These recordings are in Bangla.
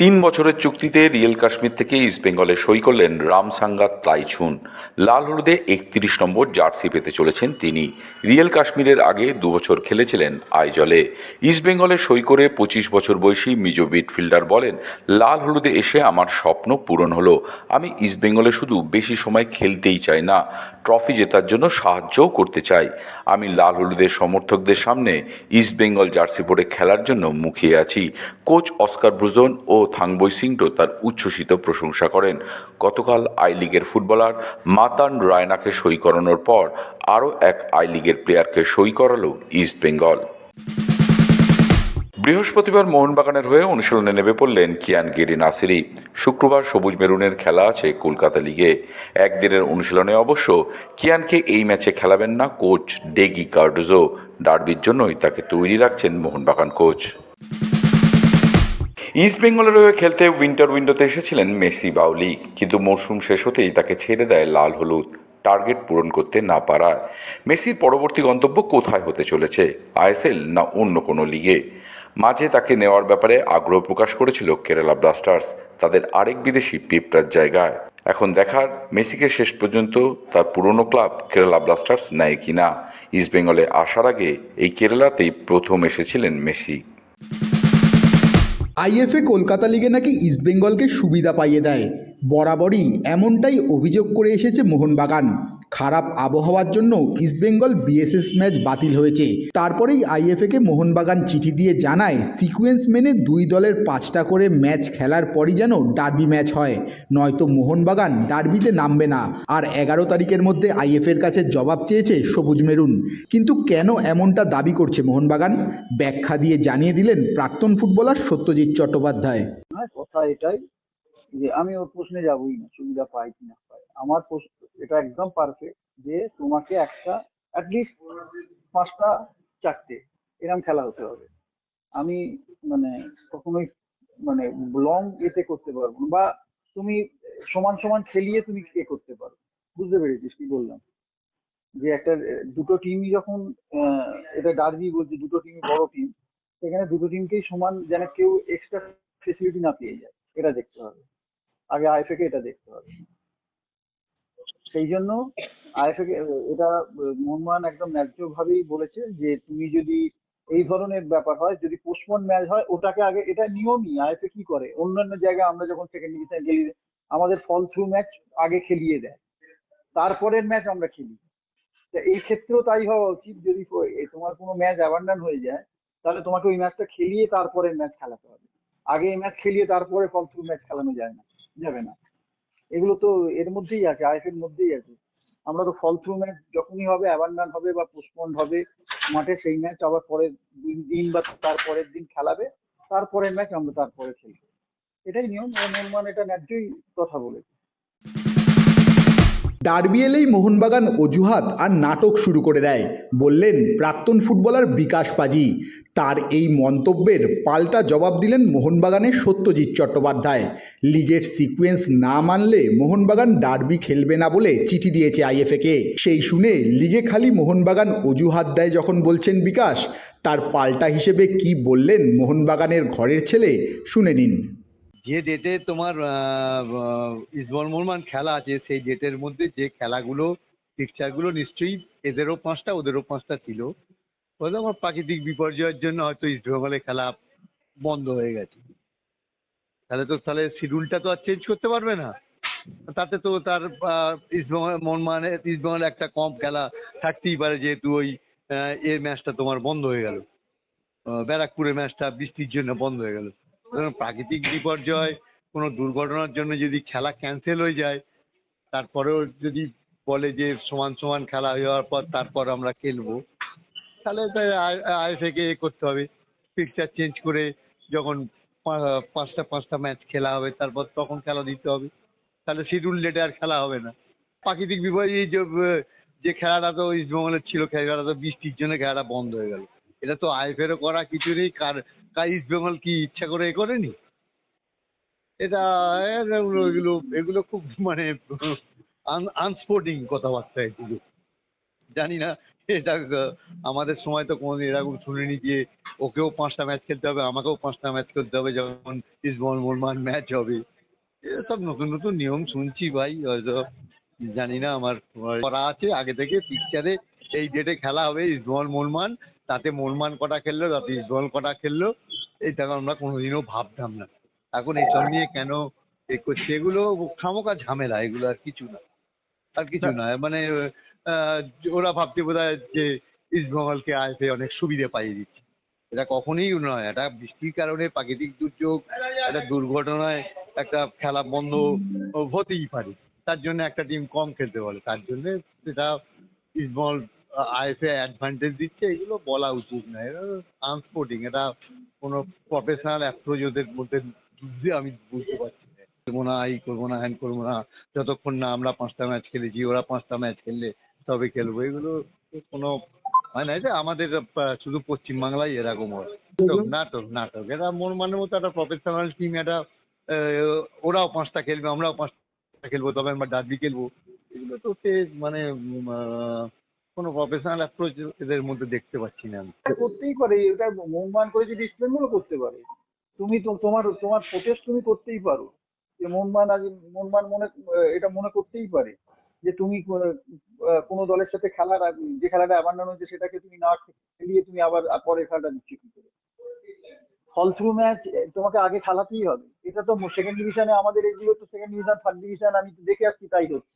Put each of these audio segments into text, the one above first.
তিন বছরের চুক্তিতে রিয়েল কাশ্মীর থেকে ইস্ট বেঙ্গলে সই করলেন রামসাঙ্গা তাইছুন। লাল হলুদে একত্রিশ নম্বর জার্সি পেতে চলেছেন তিনি। রিয়েল কাশ্মীরের আগে দু বছর খেলেছিলেন আইজলে ইস্ট বেঙ্গলে সই করে পঁচিশ বছর বয়সী মিজো মিডফিল্ডার বলেন, লাল হলুদে এসে আমার স্বপ্ন পূরণ হলো। আমি ইস্ট বেঙ্গলে শুধু বেশি সময় খেলতেই চাই না, ট্রফি জেতার জন্য সাহায্যও করতে চাই। আমি লাল হলুদের সমর্থকদের সামনে ইস্ট বেঙ্গল জার্সি পরে খেলার জন্য মুখিয়ে আছি। কোচ অস্কার ব্রুজন ও থাংবই সিংটো তার উচ্ছ্বসিত প্রশংসা করেন। গতকাল আই লিগের ফুটবলার মাতান রায়নাকে সই করানোর পর আরও এক আই লিগের প্লেয়ারকে সই করালো ইস্ট বেঙ্গল। বৃহস্পতিবার মোহনবাগানের হয়ে অনুশীলনে নেমে পড়লেন কিয়ান গেরি নাসিরি। শুক্রবার সবুজ মেরুনের খেলা আছে কলকাতা লিগে। একদিনের অনুশীলনে অবশ্য কিয়ানকে এই ম্যাচে খেলাবেন না কোচ ডেগি কার্ডোজো। ডার্বির জন্যই তাকে তৈরি রাখছেন মোহনবাগান কোচ। ইস্ট বেঙ্গলের হয়ে খেলতে উইন্টার উইন্ডোতে এসেছিলেন মেসি বাউলি কিন্তু মরশুম শেষ হতেই তাকে ছেড়ে দেয় লাল হলুদ। টার্গেট পূরণ করতে না পারায় মেসির পরবর্তী গন্তব্য কোথায় হতে চলেছে, আইএসএল না অন্য কোনো লিগে? মাঝে তাকে নেওয়ার ব্যাপারে আগ্রহ প্রকাশ করেছিল কেরালা ব্লাস্টার্স, তাদের আরেক বিদেশি পিঁপড়ার জায়গায়। এখন দেখার মেসিকে শেষ পর্যন্ত তার পুরনো ক্লাব কেরালা ব্লাস্টার্স নেয় কিনা, ইস্ট বেঙ্গলে আসার আগে এই কেরালাতেই প্রথম এসেছিলেন মেসি। আইএফএ কলকাতা লিগে নাকি ইস্টবেঙ্গলকে সুবিধা পাইয়ে দেয়। বরাবরই এমনটাই অভিযোগ করে এসেছে মোহনবাগান। খারাপ আবহাওয়ার জন্য ইস্টবেঙ্গল বিএসএস ম্যাচ বাতিল হয়েছে। তারপরেই আইএফএকে মোহনবাগান চিঠি দিয়ে জানায় সিকোয়েন্স মেনে দুই দলের পাঁচটা করে ম্যাচ খেলার পরই যেন ডার্বি ম্যাচ হয়। নয়তো মোহনবাগান ডার্বিতে নামবে না। আর এগারো তারিখের মধ্যে আইএফের কাছে জবাব চেয়েছে সবুজ মেরুন। কিন্তু কেন এমনটা দাবি করছে মোহনবাগান? ব্যাখ্যা দিয়ে জানিয়ে দিলেন প্রাক্তন ফুটবলার সত্যজিৎ চট্টোপাধ্যায়। হ্যাঁ কথা এটাই যে আমি ওর প্রশ্নে যাবই না, সুবিধা পাই কি না পাই। আমার এটা একদম পারফেক্ট যে তোমাকে একটা অ্যাটলিস্ট পাঁচটা, চারটে এরকম খেলা হতে হবে। আমি মানে কখনোই মানে লং এতে করতে পারব বা তুমি সমান সমান খেলিয়ে তুমি এ করতে পারো। বুঝতে পেরেছিস কি বললাম? যে একটা, দুটো টিমই যখন এটা ডার্বি বলছি, দুটো টিমই বড় টিম সেখানে দুটো টিমকেই সমান যেন কেউ এক্সট্রা ফেসিলিটি না পেয়ে যায়। এটা দেখতে হবে। আগে আইএফএ এটা দেখতে হবে। সেই জন্য আইএফএ এটা মোহনবাগান একদম ন্যায্য ভাবেই বলেছে যে তুমি যদি এই ধরনের ব্যাপার হয়, যদি পোস্টপোন ম্যাচ হয়, ওটাকে আগে, এটা নিয়মই আইএফএ কি করে? অন্যান্য জায়গায় আমরা যখন সেকেন্ড ডিভিশনে গেলি, আমাদের ফল থ্রু ম্যাচ আগে খেলিয়ে দেয়। তারপরের ম্যাচ আমরা খেলি। তা এই ক্ষেত্রেও তাই হওয়া উচিত যদি তোমার কোনো ম্যাচ অ্যাবান্ডান হয়ে যায়, তাহলে তোমাকে ওই ম্যাচটা খেলিয়ে তারপরে ম্যাচ খেলাতে হবে। আগে এই ম্যাচ খেলিয়ে তারপরে ফল থ্রু ম্যাচ খেলানো যায় না, যাবে না। এগুলো তো এর মধ্যেই আছে আইএফ এর মধ্যেই আছে। আমরা তো ফল থ্রু ম্যাচ যখনই হবে অ্যাবান্ডান হবে বা পোস্টপন্ড হবে, মাঠে সেই ম্যাচ আবার পরের দিন দিন বা তার পরের দিন খেলাবে, তারপরের ম্যাচ আমরা তারপরে খেলব। এটাই নিয়ম ও নির্মাণ এটা ন্যায্যই কথা বলেছে ডার্বি এলেই মোহনবাগান অজুহাত আর নাটক শুরু করে দেয়, বললেন প্রাক্তন ফুটবলার বিকাশ পাজি। তার এই মন্তব্যের পাল্টা জবাব দিলেন মোহনবাগানের সত্যজিৎ চট্টোপাধ্যায়। লিগের সিকোয়েন্স না মানলে মোহনবাগান ডার্বি খেলবে না বলে চিঠি দিয়েছে আইএফএকে। সেই শুনে লিগে খালি মোহনবাগান অজুহাত দেয় যখন বলছেন বিকাশ। তার পাল্টা হিসেবে কি বললেন মোহনবাগানের ঘরের ছেলে? শুনে নিন। যে ডেটে তোমার ইসবল মোহনবাগান খেলা আছে, সেই ডেটের মধ্যে যে খেলাগুলো পিকচারগুলো নিশ্চয়ই এদেরও পাঁচটা, ওদেরও পাঁচটা ছিল। হয়তো আমার প্রাকৃতিক বিপর্যয়ের জন্য হয়তো ইস্টবেঙ্গলে খেলা বন্ধ হয়ে গেছে। তাহলে তো, তাহলে শিডিউলটা তো আর চেঞ্জ করতে পারবে না। তাতে তো তার ইস্টবেঙ্গল মোহনবাগানের ইস্টবেঙ্গল একটা কম খেলা থাকতেই পারে, যেহেতু ওই এর ম্যাচটা তোমার বন্ধ হয়ে গেল। ব্যারাকপুরের ম্যাচটা বৃষ্টির জন্য বন্ধ হয়ে গেল। প্রাকৃতিক বিপর্যয়, কোনো দুর্ঘটনার জন্য যদি খেলা ক্যান্সেল হয়ে যায়, তারপরেও যদি বলে যে সমান সমান খেলা হয়ে যাওয়ার পর তারপর আমরা খেলব, তাহলে আইএফএ কে এ করতে হবে। পিকচার চেঞ্জ করে যখন পাঁচটা পাঁচটা ম্যাচ খেলা হবে, তারপর তখন খেলা দিতে হবে। তাহলে শিডিউল ডেটে আর খেলা হবে না। প্রাকৃতিক বিপর্যয় যে খেলাটা তো ইস্টবেঙ্গলের ছিল, খেলাটা তো বৃষ্টির জন্য খেলাটা বন্ধ হয়ে গেল। এটা তো আইএফএরও করা কিছু নেই, কার কার ইস্ট বেঙ্গল কি ইচ্ছা করে এ করেনি? এটা, এগুলো এগুলো খুব মানে আনস্পোর্টিং কথাবার্তা এগুলো। জানি না, এটা, আমাদের সময় তো কোনোদিন এরকম শুনিনি যে ওকেও পাঁচটা ম্যাচ খেলতে হবে, আমাকেও পাঁচটা ম্যাচ খেলতে হবে যেমন ইস্টবল মোরমান ম্যাচ হবে। এসব নতুন নতুন নিয়ম শুনছি ভাই, হয়তো, জানি না আমার করা আছে, আগে থেকে পিকচারে এই ডেটে খেলা হবে ইস্টবল মোরমান তাতে মোরমান কটা খেললো, তাতে ইস্টবল কটা খেললো এটা আমরা কোনোদিনও ভাবতাম না। এখন এইসব নিয়ে কেন এ করছে? এগুলো খামোকা ঝামেলা, এগুলো আর কিছু না। আর কিছু না মানে ওরা ভাবছে বোধ যে ইস্টবেঙ্গলকে আইএফএ অনেক সুবিধে পাইয়ে দিচ্ছে। এটা কখনোই নয়, এটা বৃষ্টির কারণে প্রাকৃতিক দুর্যোগ, একটা দুর্ঘটনায় একটা খেলা বন্ধ হতেই পারে। তার জন্য একটা টিম কম খেলতে বলে তার জন্য সেটা ইস্টবেঙ্গল আইএফএ অ্যাডভান্টেজ দিচ্ছে এগুলো বলা উচিত না। এটা আনস্পোর্টিং এটা কোনো প্রফেশনাল অ্যাপ্রোচ ওদের মধ্যে আমি বুঝতে পারছি না। করব না এই করব না হ্যান করব না যতক্ষণ না আমরা পাঁচটা ম্যাচ খেলেছি ওরা পাঁচটা ম্যাচ খেললে তবে খেলব। এগুলো কোনো হয় না এটা আমাদের শুধু পশ্চিমবাংলায় এরকম হয়। নাটক নাটক এটা মন মানের মতো একটা প্রফেশনাল টিম একটা আহ, ওরাও পাঁচটা খেলবে আমরাও পাঁচটা খেলব তবে আমরা ডার্বি খেলব। এগুলো তো সে মানে কোনো প্রফেশনাল অ্যাপ্রোচ এদের মধ্যে দেখতে পাচ্ছি না আমি। করতেই পারে, এটা মনমান করে যদি ইস্ট করতে পারে। তুমি তো তোমার তোমার প্রোটেস্ট তুমি করতেই পারো। যে মনমান আজ মনমান মনে, এটা মনে করতেই পারে। যে তুমি কোনো দলের সাথে খেলার যে খেলাটা অ্যাবান্ডন হয়েছে সেটাকে তুমি না খেলিয়ে তুমি আবার পরে খেলাটা দিচ্ছ কি করে ফল থ্রু ম্যাচ তোমাকে আগে খেলাতেই হবে। এটা তো সেকেন্ড ডিভিশনে আমাদের এগুলো তো সেকেন্ড ডিভিশন থার্ড ডিভিশন আমি দেখে আসছি, তাই হচ্ছে।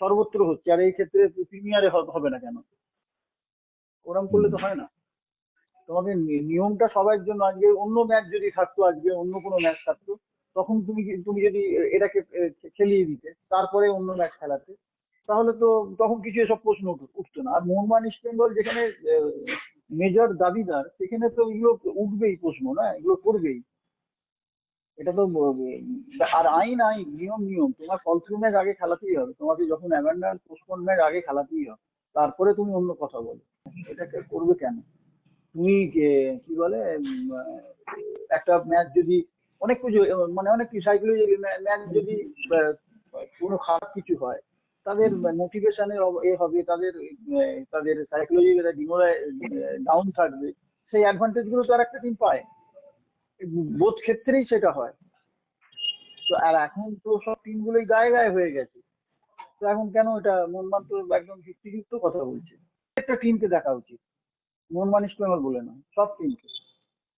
সর্বত্র হচ্ছে। আর এই ক্ষেত্রে প্রিমিয়ারে হবে না কেন? ওরম করলে তো হয় না। তোমাকে নিয়মটা সবার জন্য আজকে অন্য ম্যাচ যদি থাকতো আজকে অন্য কোনো ম্যাচ থাকতো তখন তুমি তুমি যদি এটাকে খেলিয়ে দিতে তারপরে অন্য ম্যাচ খেলাতে তাহলে তো তখন কিছু এসব প্রশ্ন উঠতো না। আর মোহনবাগান ইস্ট বেঙ্গল যেখানে মেজর দাবিদার সেখানে তো এগুলো উঠবেই প্রশ্ন না? এগুলো করবেই। এটা তো আর আইন আইন, নিয়ম নিয়ম। তোমার ফল থ্রু ম্যাচ আগে খেলাতেই হবে। তোমাকে যখন অ্যাভেন্ডার পোস্টপোন ম্যাচ আগে খেলাতেই হবে। তারপরে তুমি অন্য কথা বলো। এটাকে করবে কেন? তুমি কে- বলে একটা ম্যাচ যদি অনেক কিছু মানে অনেক কিছু সাইকোলজি ম্যাচ যদি কোনো খারাপ কিছু হয়, তাদের মোটিভেশনের এ হবে, তাদের তাদের সাইকোলজি ডিমোরাই ডাউন থাকবে। সেই অ্যাডভান্টেজগুলো তো আর একটা টিম পায়। বোধ ক্ষেত্রেই সেটা হয়। তো আর এখন তো সব টিমগুলোই গায়ে গায়ে হয়ে গেছে। তো এখন কেন এটা মনমান তো একদম যুক্তিযুক্ত কথা বলছে। একটা টিমকে দেখা উচিত। মনমান ইস্ট বেঙ্গল বলে না সব টিমকে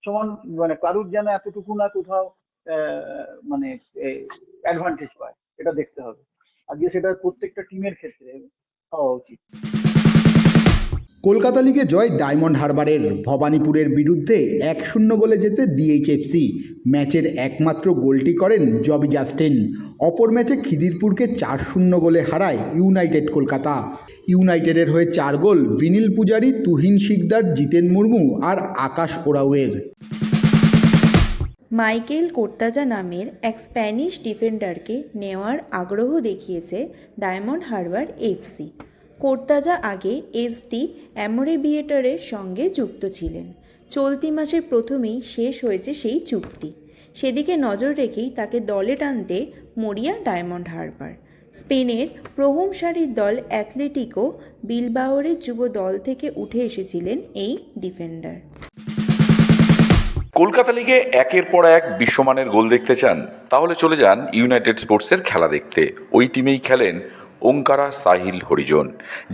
সমান মানে কারুর যেন এতটুকু না কোথাও মানে অ্যাডভান্টেজ পায়, এটা দেখতে হবে। আজকে সেটা প্রত্যেকটা টিমের ক্ষেত্রে হওয়া উচিত। কলকাতা লিগে জয় ডায়মন্ড হারবারের ভবানীপুরের বিরুদ্ধে এক শূন্য গোলে যেতে ডিএইচএফসি। ম্যাচের একমাত্র গোলটি করেন জবি জাস্টিন। অপর ম্যাচে খিদিরপুরকে চার শূন্য গোলে হারায় ইউনাইটেড কলকাতা। ইউনাইটেডের হয়ে চার গোল বিনিল পূজারি, তুহিন শিকদার, জিতেন মুর্মু আর আকাশ ওরাওয়ের। মাইকেল কোর্তাজা নামের এক স্প্যানিশ ডিফেন্ডারকে নেওয়ার আগ্রহ দেখিয়েছে ডায়মন্ড হারবার এফসি। কোর্তাজা আগে এসডি অ্যামোরেবিয়েটরের সঙ্গে যুক্ত ছিলেন। চলতি মাসের প্রথমেই শেষ হয়েছে সেই চুক্তি। সেদিকে নজর রেখেই তাকে দলে টানতে মরিয়া ডায়মন্ড হারবার। স্পেনের প্রহম সারির দল অ্যাথলেটিকো বিলবাওরের যুব দল থেকে উঠে এসেছিলেন এই ডিফেন্ডার। কলকাতা লিগে একের পর এক বিশ্বমানের গোল দেখতে চান, তাহলে চলে যান ইউনাইটেড স্পোর্টসের খেলা দেখতে। ওই টিমেই খেলেন ওঙ্কারা সাহিল হরিজন,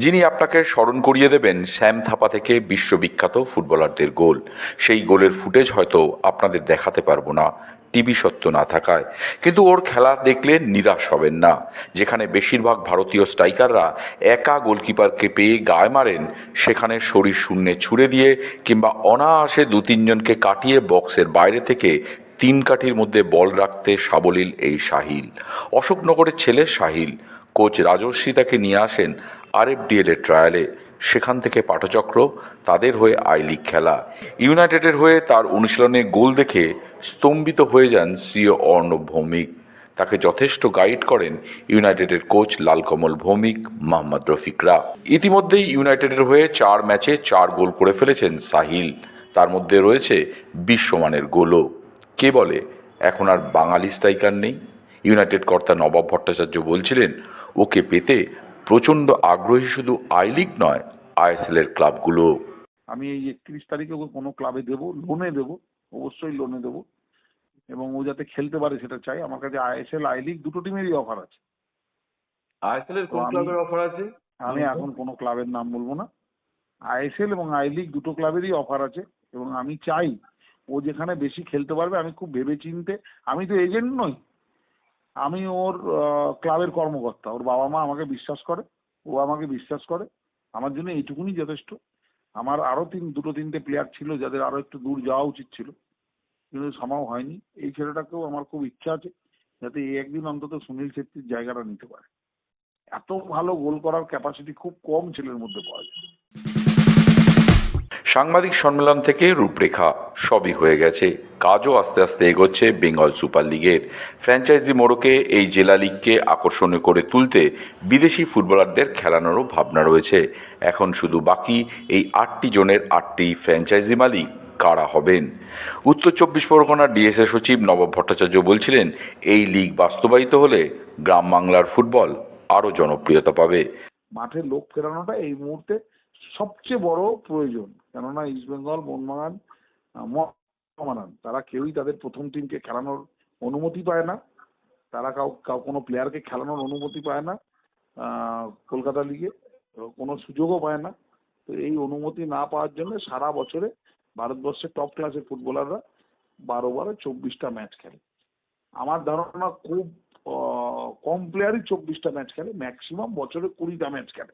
যিনি আপনাকে স্মরণ করিয়ে দেবেন শ্যাম থাপা থেকে বিশ্ববিখ্যাত ফুটবলারদের গোল। সেই গোলের ফুটেজ হয়তো আপনাদের দেখাতে পারব না, টিভি সত্য না থাকায়। কিন্তু ওর খেলা দেখলে নিরাশ হবেন না, যেখানে বেশিরভাগ ভারতীয় স্ট্রাইকাররা একা গোলকিপারকে পেয়ে গায়ে মারেন, সেখানে শরীর শূন্যে ছুড়ে দিয়ে কিংবা অনায়াসে দু তিনজনকে কাটিয়ে বক্সের বাইরে থেকে তিন কাঠির মধ্যে বল রাখতে সাবলীল এই সাহিল। অশোকনগরের ছেলে সাহিল কোচ রাজর্ষি তাকে নিয়ে আসেন আরএফডিএল এর ট্রায়ালে সেখান থেকে পাঠচক্র, তাদের হয়ে আই লিগ খেলা। ইউনাইটেডের হয়ে তার অনুশীলনে গোল দেখে স্তম্ভিত হয়ে যান সিও অর্ণব ভৌমিক। তাকে যথেষ্ট গাইড করেন ইউনাইটেডের কোচ লালকমল ভৌমিক, মোহাম্মদ রফিকরা ইতিমধ্যেই ইউনাইটেডের হয়ে চার ম্যাচে চার গোল করে ফেলেছেন সাহিল। তার মধ্যে রয়েছে বিশ্বমানের গোলও। কে বলে, এখন আর বাঙালি স্ট্রাইকার নেই। ইউনাইটেড কর্তা নবাব ভট্টাচার্য বলছিলেন ওকে পেতে প্রচণ্ড আগ্রহী শুধু আই লিগ নয় আইএসএল এর ক্লাবগুলো। আমি এই একত্রিশ তারিখে ওকে কোনো ক্লাবে দেবো লোনে দেবো অবশ্যই লোনে দেবো। এবং ও যাতে খেলতে পারে সেটা চাই। আমার কাছে আইএসএল আই লিগ দুটো টিমেরই অফার আছে। আইএসএল এর কোন ক্লাবের অফার আছে? আমি এখন কোনো ক্লাবের নাম বলব না। আইএসএল এবং আই লিগ দুটো ক্লাবেরই অফার আছে। এবং আমি চাই ও যেখানে বেশি খেলতে পারবে আমি খুব ভেবে চিনতে আমি তো এজেন্ট নই আমি ওর ক্লাবের কর্মকর্তা। ওর বাবা মা আমাকে বিশ্বাস করে, ও আমাকে বিশ্বাস করে। আমার জন্য এইটুকুনি যথেষ্ট। আমার আরও তিন, দুটো তিনটে প্লেয়ার ছিল যাদের আরও একটু দূর যাওয়া উচিত ছিল। কিন্তু সম্ভব হয়নি। এই ছেলেটাকেও আমার খুব ইচ্ছা আছে যাতে এই একদিন অন্তত সুনীল ছেত্রীর জায়গাটা নিতে পারে। এত ভালো গোল করার ক্যাপাসিটি খুব কম ছেলের মধ্যে পাওয়া যায়। সাংবাদিক সম্মেলন থেকে রূপরেখা সবই হয়ে গেছে। কাজও আস্তে আস্তে এগোচ্ছে বেঙ্গল সুপার লিগের। ফ্র্যাঞ্চাইজি মোড়কে এই জেলা লিগকে আকর্ষণীয় করে তুলতে বিদেশি ফুটবলারদের খেলানোরও ভাবনা রয়েছে। এখন শুধু বাকি এই আটটি জনের আটটি ফ্র্যাঞ্চাইজি মালিক কারা হবেন? উত্তর চব্বিশ পরগনার ডিএসএ সচিব নবাব ভট্টাচার্য বলছিলেন, এই লিগ বাস্তবায়িত হলে গ্রাম বাংলার ফুটবল আরও জনপ্রিয়তা পাবে। মাঠে লোক ফেরানোটা এই মুহূর্তে সবচেয়ে বড় প্রয়োজন। কেননা ইস্টবেঙ্গল মোহনবাগান আহ, মোহামেডান তারা কেউই তাদের প্রথম টিমকে খেলানোর অনুমতি পায় না। তারা কাউ কাউ কোনো প্লেয়ারকে খেলানোর অনুমতি পায় না কলকাতা লিগে কোনো সুযোগও পায় না। তো এই অনুমতি না পাওয়ার জন্য সারা বছরে ভারতবর্ষের টপ ক্লাসের ফুটবলাররা বারো বারো চব্বিশটা ম্যাচ খেলে। আমার ধারণা খুব কম প্লেয়ারই চব্বিশটা ম্যাচ খেলে ম্যাক্সিমাম বছরে কুড়িটা ম্যাচ খেলে।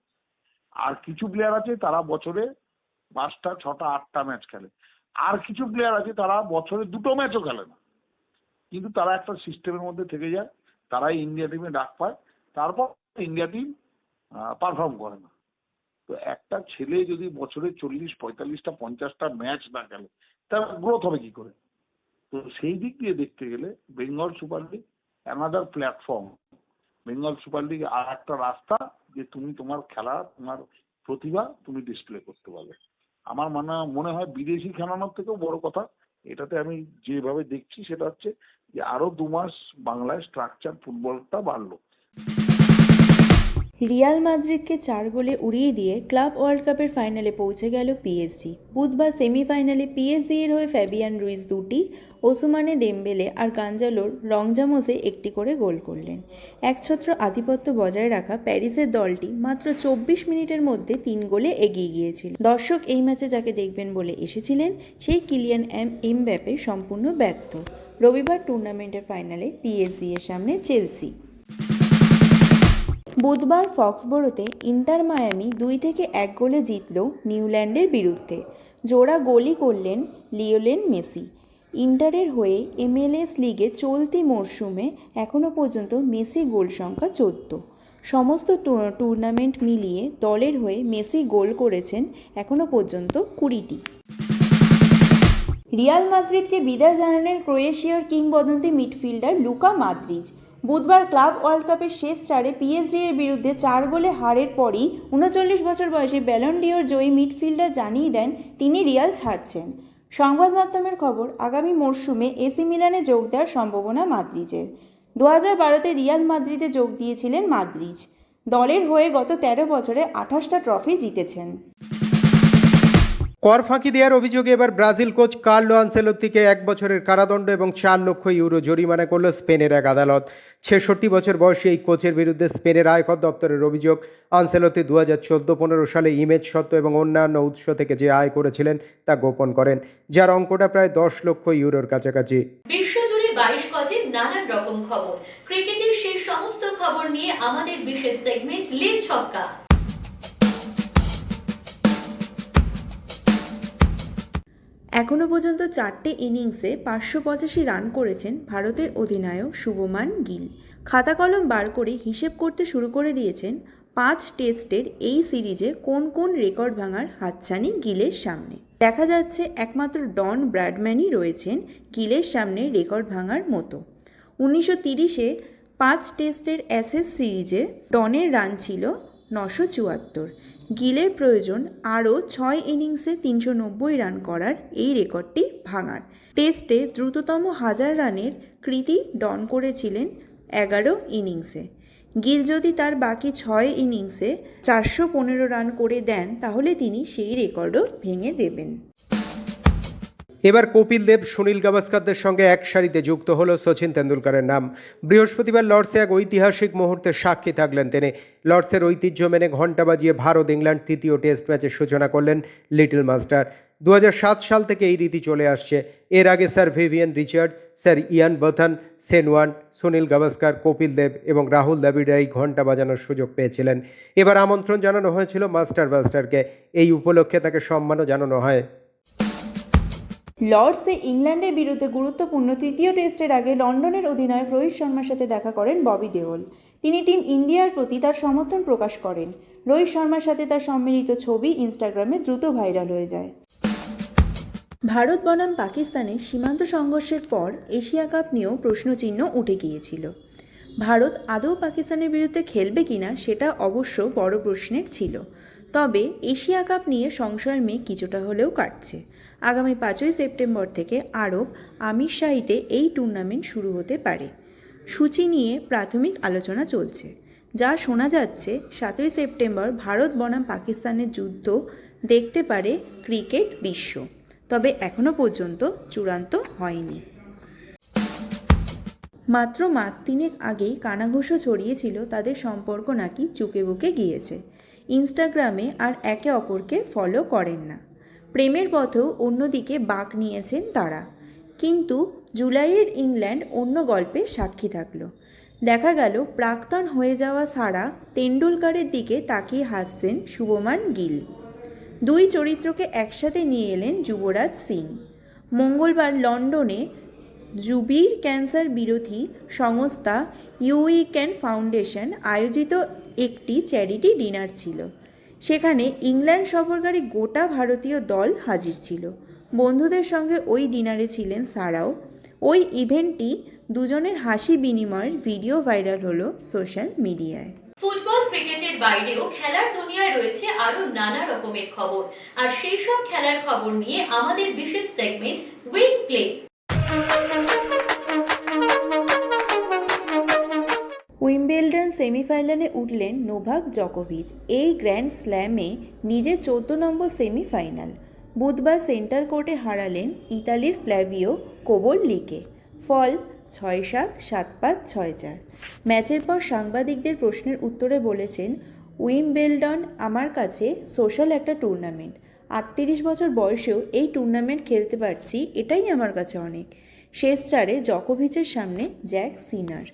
আর কিছু প্লেয়ার আছে তারা বছরে পাঁচটা, ছটা, আটটা ম্যাচ খেলে। আর কিছু প্লেয়ার আছে, তারা বছরে দুটো ম্যাচও খেলে না। কিন্তু তারা একটা সিস্টেমের মধ্যে থেকে যায়, তারাই ইন্ডিয়া টিমে ডাক পায়, তারপর ইন্ডিয়া টিম পারফর্ম করে না। তো একটা ছেলে যদি বছরে চল্লিশ, পঁয়তাল্লিশটা, পঞ্চাশটা ম্যাচ না খেলে, তার গ্রোথ হবে কি করে? তো সেই দিক দিয়ে দেখতে গেলে Bengal super league another platform Bengal super league আর একটা রাস্তা যে তুমি তোমার খেলা, তোমার প্রতিভা তুমি ডিসপ্লে করতে পারবে। আমার মানে মনে হয় বিদেশি খেলানোর থেকেও বড় কথা। এটাতে আমি যেভাবে দেখছি সেটা হচ্ছে যে আরও দু মাস বাংলায় স্ট্রাকচার ফুটবলটা বাড়লো। রিয়াল মাদ্রিদকে চার গোলে উড়িয়ে দিয়ে ক্লাব ওয়ার্ল্ড কাপের ফাইনালে পৌঁছে গেল পিএসজি। বুধবার সেমিফাইনালে পিএসজি এর হয়ে ফ্যাবিয়ান রুইস দুটি, ওসুমানে দেমবেলে আর গাঞ্জালোর রংজামোসে একটি করে গোল করলেন। একছত্র আধিপত্য বজায় রাখা প্যারিসের দলটি মাত্র চব্বিশ মিনিটের মধ্যে তিন গোলে এগিয়ে গিয়েছিল। দর্শক এই ম্যাচে যাকে দেখবেন বলে এসেছিলেন, সেই কিলিয়ান এম এমব্যাপে সম্পূর্ণ ব্যর্থ। রবিবার টুর্নামেন্টের ফাইনালে পিএসজি এর সামনে চেলসি। বুধবার ফক্সবোরোতে ইন্টার মায়ামি দুই থেকে এক গোলে জিতল নিউল্যান্ডের বিরুদ্ধে। জোড়া গোলই করলেন লিওলেন মেসি। ইন্টারের হয়ে এমএলএস লিগে চলতি মরশুমে এখনও পর্যন্ত মেসি গোল সংখ্যা চোদ্দ। সমস্ত টুর্নামেন্ট মিলিয়ে দলের হয়ে মেসি গোল করেছেন এখনও পর্যন্ত কুড়িটি। রিয়াল মাদ্রিদকে বিদায় জানালেন ক্রোয়েশিয়ার কিংবদন্তি মিডফিল্ডার লুকা মাদ্রিজ বুধবার ক্লাব ওয়ার্ল্ড কাপের শেষ চারে পিএসজি এর বিরুদ্ধে চার গোলে হারের পরই উনচল্লিশ বছর বয়সী ব্যালন্ডিওর জয়ী মিডফিল্ডার জানিয়ে দেন তিনি রিয়াল ছাড়ছেন। সংবাদ মাধ্যমের খবর, আগামী মরশুমে এসি মিলানে যোগ দেওয়ার সম্ভাবনা মাদ্রিজের দু হাজার বারোতে রিয়াল মাদ্রিদে যোগ দিয়েছিলেন মাদ্রিজ। দলের হয়ে গত তেরো বছরে আঠাশটা ট্রফি জিতেছেন। কর ফাঁকি দেওয়ার অভিযোগে এবার ব্রাজিল কোচ কার্লো আনসেলোত্তিকে এক বছরের কারাদণ্ড এবং চার লক্ষ ইউরো জরিমানা করল স্পেনের এক আদালত। ছেষট্টি বছর বয়সী এই কোচের বিরুদ্ধে স্পেনের আয়কর দপ্তরের অভিযোগ। আনসেলোত্তি দু হাজার চোদ্দ পনেরো সালে ইমেজ সত্ত্ব এবং অন্যান্য উৎস থেকে যে আয় করেছিলেন তা গোপন করেন, যার অঙ্কটা প্রায় দশ লক্ষ ইউরোর কাছাকাছি। বাইশ নানান রকম খবর। ক্রিকেটের সেই সমস্ত খবর নিয়ে আমাদের বিশেষ সেগমেন্ট ছক্কা। এখনও পর্যন্ত চারটে ইনিংসে পাঁচশো পঁচাশি রান করেছেন ভারতের অধিনায়ক শুভমান গিল। খাতা কলম বার করে হিসেব করতে শুরু করে দিয়েছেন পাঁচ টেস্টের এই সিরিজে কোন কোন রেকর্ড ভাঙার হাতছানি গিলের সামনে। দেখা যাচ্ছে একমাত্র ডন ব্র্যাডম্যানই রয়েছেন গিলের সামনে রেকর্ড ভাঙার মতো। উনিশশো তিরিশে পাঁচ টেস্টের অ্যাসেস সিরিজে ডনের রান ছিল নশো চুয়াত্তর। গিলের প্রয়োজন আরও ছয় ইনিংসে তিনশো নব্বই রান করার এই রেকর্ডটি ভাঙার। টেস্টে দ্রুততম হাজার রানের কৃতি ডন করেছিলেন এগারো ইনিংসে। গিল যদি তার বাকি ছয় ইনিংসে চারশো পনেরো রান করে দেন, তাহলে তিনি সেই রেকর্ডও ভেঙে দেবেন। এবার কপিল দেব, সুনীল গাভাস্কারদের সঙ্গে এক সারিতে যুক্ত হল সচিন তেন্ডুলকরের নাম। বৃহস্পতিবার লর্ডসে এক ঐতিহাসিক মুহূর্তে সাক্ষী থাকলেন তিনি। লর্ডসের ঐতিহ্য মেনে ঘণ্টা বাজিয়ে ভারত ইংল্যান্ড তৃতীয় টেস্ট ম্যাচের সূচনা করলেন লিটল মাস্টার। দু হাজার সাত সাল থেকে এই রীতি চলে আসছে। এর আগে sir Vivian Richard, sir Ian Botham Shane Warne Sunil Gavaskar, Kapil Dev এবং রাহুল দ্রাবিড় এই ঘণ্টা বাজানোর সুযোগ পেয়েছিলেন। এবার আমন্ত্রণ জানানো হয়েছিল মাস্টার বাস্টারকে। এই উপলক্ষে তাকে সম্মানও জানানো হয়। লর্ডসে ইংল্যান্ডের বিরুদ্ধে গুরুত্বপূর্ণ তৃতীয় টেস্টের আগে লন্ডনের অধিনায়ক রোহিত শর্মার সাথে দেখা করেন ববি দেওল। তিনি টিম ইন্ডিয়ার প্রতি তার সমর্থন প্রকাশ করেন। রোহিত শর্মার সাথে তার সম্মিলিত ছবি ইনস্টাগ্রামে দ্রুত ভাইরাল হয়ে যায়। ভারত, বনাম পাকিস্তানের সীমান্ত সংঘর্ষের পর এশিয়া কাপ নিয়েও প্রশ্নচিহ্ন উঠে গিয়েছিল। ভারত আদৌ পাকিস্তানের বিরুদ্ধে খেলবে কিনা সেটা অবশ্য বড় প্রশ্নের ছিল। তবে এশিয়া কাপ নিয়ে সংশয়ের মেঘ কিছুটা হলেও কাটছে। আগামী পাঁচই সেপ্টেম্বর থেকে আরব আমির শাহিতে এই টুর্নামেন্ট শুরু হতে পারে। সূচি নিয়ে প্রাথমিক আলোচনা চলছে, যা শোনা যাচ্ছে সাতই সেপ্টেম্বর ভারত বনাম পাকিস্তানের যুদ্ধ দেখতে পারে ক্রিকেট বিশ্ব, তবে এখনও পর্যন্ত চূড়ান্ত হয়নি। মাত্র মাস তিনেক আগেই কানাঘুষো ছড়িয়েছিল, তাদের সম্পর্ক নাকি চুকে বুকে গিয়েছে। ইনস্টাগ্রামে আর একে অপরকে ফলো করেন না। প্রেমের পথেও অন্যদিকে বাঁক নিয়েছেন তারা। কিন্তু জুলাইয়ের ইংল্যান্ড অন্য গল্পে সাক্ষী থাকল। দেখা গেল, প্রাক্তন হয়ে যাওয়া সারা তেন্ডুলকারের দিকে তাকিয়ে হাসছেন শুভমান গিল। দুই চরিত্রকে একসাথে নিয়ে এলেন যুবরাজ সিং। মঙ্গলবার লন্ডনে জুবির ক্যান্সার বিরোধী সংস্থা ইউইক্যান ফাউন্ডেশন আয়োজিত একটি চ্যারিটি ডিনার ছিল। সেখানে ইংল্যান্ড সফরকারী গোটা ভারতীয় দল হাজির ছিল। বন্ধুদের সঙ্গে ওই ডিনারে ছিলেন সারাও। ওই ইভেন্টটি দুজনের হাসি বিনিময়ের ভিডিও ভাইরাল হলো সোশ্যাল মিডিয়ায়। ফুটবল, ক্রিকেটের বাইরেও খেলার দুনিয়ায় রয়েছে আরও নানা রকমের খবর। আর সেই সব খেলার খবর নিয়ে আমাদের বিশেষ সেগমেন্ট উইং প্লে উইম্বেলডন সেমিফাইনালে উঠলেন নোভাক জকোভিচ। এই গ্র্যান্ড স্ল্যামে নিজের চোদ্দ নম্বর সেমিফাইনাল। বুধবার সেন্টার কোর্টে হারালেন ইতালির ফ্ল্যাভিও কোবোল্লিকে। ফল ছয় সাত সাত পাঁচ, ছয় চার। ম্যাচের পর সাংবাদিকদের প্রশ্নের উত্তরে বলেছেন, উইম্বেলডন আমার কাছে সোশ্যাল একটা টুর্নামেন্ট। আটত্রিশ বছর বয়সেও এই টুর্নামেন্ট খেলতে পারছি, এটাই আমার কাছে অনেক। শেষ চারে জকোভিচের সামনে জ্যাক সিনার।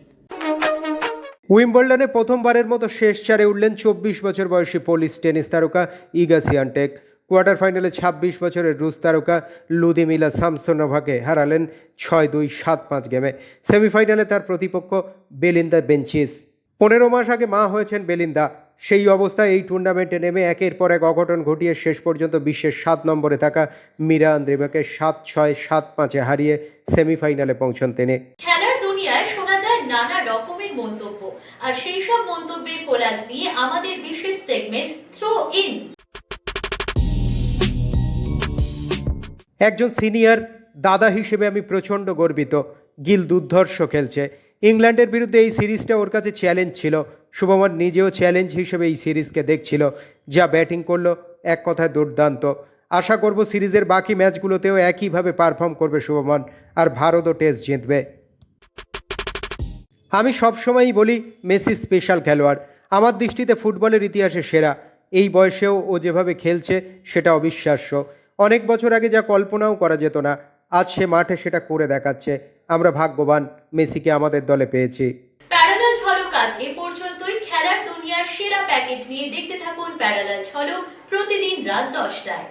উইম্বলডনে প্রথমবারের মতো শেষ চারে উঠলেন চব্বিশ বছর বয়সী পোলিশ টেনিস তারকা ইগা সিয়ান্টেক। কোয়ার্টার ফাইনালে ছাব্বিশ বছরের রুশ তারকা লুদিমিলা সামসোনোভাকে হারালেন ছয় দুই, সাত পাঁচ গেমে। সেমিফাইনালে তার প্রতিপক্ষ বেলিন্দা বেঞ্চিস পনেরো মাস আগে মা হয়েছেন বেলিন্দা। সেই অবস্থায় এই টুর্নামেন্টে নেমে একের পর এক অঘটন ঘটিয়ে শেষ পর্যন্ত বিশ্বের সাত নম্বরে থাকা মীরা আন্দ্রিবাকে সাত ছয়, সাত পাঁচে হারিয়ে সেমিফাইনালে পৌঁছন তিনি। খেলার দুনিয়ায় শোনা যায় নানা রকমের মন্তব্য। আর সেই সব মন্তব্যের কোলাজ নিয়ে আমাদের বিশেষ সেগমেন্ট থ্রো ইন একজন সিনিয়র দাদা হিসেবে আমি প্রচণ্ড গর্বিত। গিল দুর্ধর্ষ খেলছে। ইংল্যান্ডের বিরুদ্ধে এই সিরিজটা ওর কাছে চ্যালেঞ্জ ছিল। শুভমন নিজেও চ্যালেঞ্জ হিসেবে এই সিরিজকে দেখছিল। যা ব্যাটিং করল এক কথায় দুর্দান্ত। আশা করব সিরিজের বাকি ম্যাচগুলোতেও একইভাবে পারফর্ম করবে শুভমন। আর ভারতও টেস্ট জিতবে। আমি সবসময়ই বলি, মেসি স্পেশাল খেলোয়াড়। আমার দৃষ্টিতে ফুটবলের ইতিহাসে সেরা। এই বয়সেও ও যেভাবে খেলছে, সেটা অবিশ্বাস্য। অনেক বছর আগে যা কল্পনাও করা যেত না, আজ সে মাঠে সেটা করে দেখাচ্ছে। আমরা ভাগ্যবান, মেসিকে আমাদের দলে পেয়েছি। প্যারালাল ঝলক আজ এ পর্যন্তই। খেলার দুনিয়ার সেরা প্যাকেজ নিয়ে দেখতে থাকুন প্যারালাল ঝলক প্রতিদিন রাত দশটায়।